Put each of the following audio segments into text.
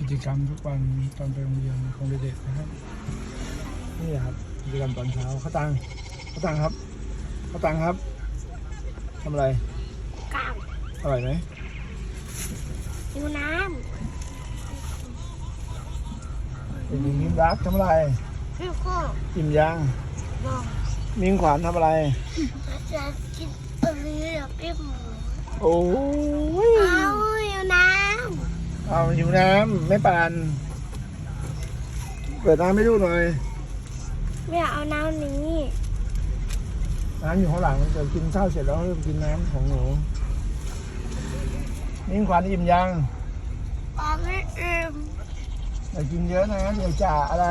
กิจกรรมทุกวันตอนไปโรงเรียนของเด็กๆนะครับนี่ครับกิจกรรมตอนเช้าข้าวตังข้าวตังครับข้าวตังครับทำอะไรกล้ามอร่อยไหมดูน้เด็กหญิงยิ้มรักทำอะไรำพี่โคอิ่มยังบอกมิงขวัญทำอะไรจะกินอะไรเดี๋ยวพี่หมูโอ้ยเอาอยู่น้ เอาหิวน้ำไม่ปานเปิดน้ำให้ดูหน่อยำไม่เอาน้ำนี้น้ำอยู่ข้างหลังเดี๋ยวกินข้าวเสร็จแล้วเริ่มกินน้ำของหนูมิงขวัญอิ่มยังปากไม่เอ็มอย่ากินเยอะนะเดี๋ยวจ่าอะไร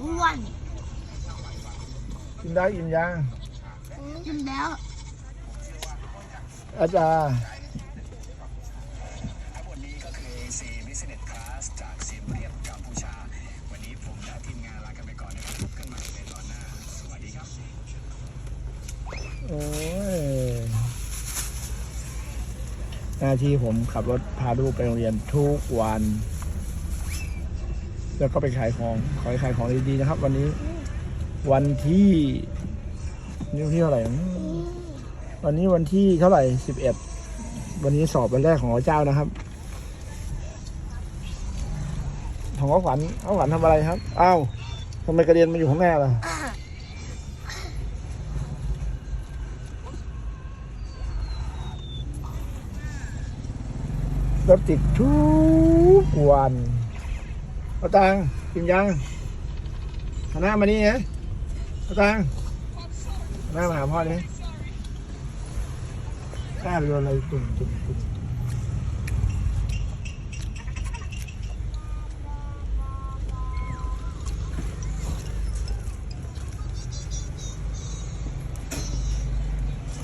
อ้วนกินได้อิ่มยังกินแล้วอาจารย์ โอ้ยหน้าที่ผมขับรถพาลูกไปโรงเรียนทุกวัน แล้วก็ไปขายของ ขอให้ขายของดีๆนะครับ วันนี้ วันที่นี่วันที่เท่าไหร่ วันนี้วันที่เท่าไหร่สิบเอ็ด วันนี้สอบวันแรกของเจ้านะครับ ของขวัญขวัญทำอะไรครับ อ้าวทำไมกระเด็นมาอยู่ข้างหน้าล่ะ รถติดทุกวันเอาตังกินยังหันหน้ามานี่นะเอาตังหันหน้ามาหาพ่อดิแอบโยนอะไรตุ่มตุ่มตุ่ม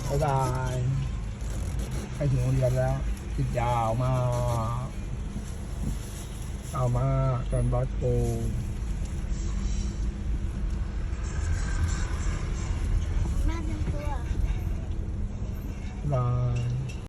บ๊ายบายไปถึงโรงเรียนแล้ว ติดยาวมากยาวมากจนบอสโกแม่เตรียมตับาย